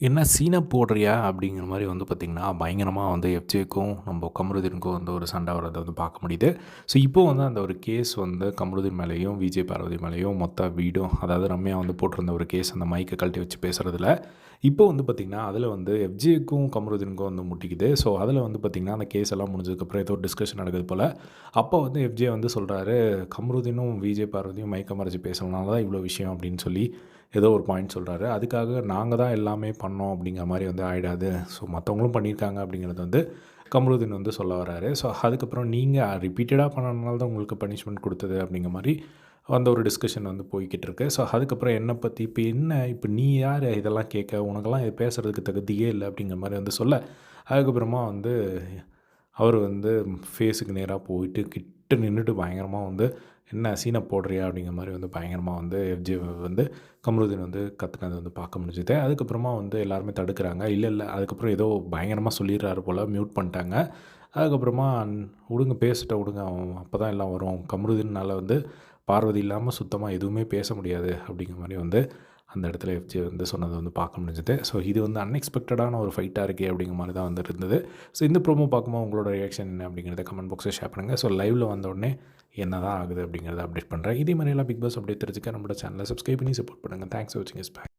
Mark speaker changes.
Speaker 1: என்ன சீனை போடுறியா அப்படிங்கிற மாதிரி வந்து பார்த்திங்கன்னா பயங்கரமாக வந்து எஃப்ஜேக்கும் நம்ம கமருதீனுக்கும் வந்து ஒரு சண்டை வரதை வந்து பார்க்க முடியுது. ஸோ இப்போ வந்து அந்த ஒரு கேஸ் வந்து கமருதீன் மேலேயும் விஜய் பார்வதி மேலேயும் மொத்த வீடும் அதாவது ரம்யா வந்து போட்டிருந்த ஒரு கேஸ் அந்த மைக்கை கழட்டி வச்சு பேசுகிறதுல இப்போ வந்து பார்த்திங்கன்னா அதில் வந்து எஃப்ஜேக்கும் கமருதீனுக்கும் வந்து முட்டிக்குது. ஸோ அதில் வந்து பார்த்திங்கன்னா அந்த கேஸ் எல்லாம் முடிஞ்சதுக்கப்புறம் ஏதோ ஒரு டிஸ்கஷன் நடக்குது போல். அப்போ வந்து எஃப்ஜே வந்து சொல்கிறாரு கமருதீனும் விஜய் பார்வதியும் மயக்க மறைச்சி பேசுறதுனால தான் இவ்வளோ விஷயம் அப்படின்னு சொல்லி ஏதோ ஒரு பாயிண்ட் சொல்கிறாரு அதுக்காக நாங்கள் தான் எல்லாமே பண்ணோம் அப்படிங்கிற மாதிரி வந்து ஆகிடாது ஸோ மற்றவங்களும் பண்ணியிருக்காங்க அப்படிங்கிறது வந்து கமருதீன் வந்து சொல்ல வராரு. ஸோ அதுக்கப்புறம் நீங்கள் ரிப்பீட்டடாக பண்ணனால தான் உங்களுக்கு பனிஷ்மெண்ட் கொடுத்தது அப்படிங்கிற மாதிரி அந்த ஒரு டிஸ்கஷன் வந்து போய்கிட்டு இருக்கு ஸோ அதுக்கப்புறம் என்னை பற்றி இப்போ என்ன இப்போ நீ யார்? இதெல்லாம் கேட்க உனக்கெல்லாம் இது பேசுகிறதுக்கு தகுதியே இல்லை அப்படிங்கிற மாதிரி வந்து சொல்ல. அதுக்கப்புறமா வந்து அவர் வந்து ஃபேஸுக்கு நேராக போயிட்டு கிட்ட நின்றுட்டு பயங்கரமாக வந்து என்ன சீனை போடுறியா? அப்படிங்கிற மாதிரி வந்து பயங்கரமாக வந்து எஃப்ஜே வந்து கமருதீன் வந்து கற்றுனது வந்து பார்க்க முடிஞ்சுது. அதுக்கப்புறமா வந்து எல்லாருமே தடுக்கிறாங்க. இல்லை இல்லை அதுக்கப்புறம் ஏதோ பயங்கரமாக சொல்லிடுறாரு போல் மியூட் பண்ணிட்டாங்க. அதுக்கப்புறமா விடுங்க பேசிட்ட விடுங்க அவன் அப்போ தான் எல்லாம் வரும். கமருதீனால் வந்து பார்வதி இல்லாமல் சுத்தமாக எதுவுமே பேச முடியாது அப்படிங்கிற மாதிரி வந்து அந்த இடத்துல எஃப்ஜி வந்து சொன்னது வந்து பார்க்க முடிஞ்சது. ஸோ இது வந்து அன்எக்ஸ்பெக்டடான ஒரு ஃபைட்டாக இருக்கே அப்படிங்கிற மாதிரி தான் வந்து இருந்தது. ஸோ இந்த ப்ரோமோ பார்க்கும்போது உங்களோட ரியாக்ஷன் என்ன அப்படிங்கிறத கமெண்ட் பாக்ஸில் ஷேர் பண்ணுங்கள் ஸோ லைவில் வந்தோடனே என்ன தான் ஆகுது அப்படிங்கிறத அப்டேட் பண்ணுறேன் இதே மாதிரிலாம் பிக் பாஸ் அப்டேட் தெரிஞ்சுக்க நம்மளோட சேனலை சப்ஸ்கிரைப் பண்ணி சப்போர்ட் பண்ணுங்கள் தேங்க்ஸ் வாட்சிங் இஸ் பேக்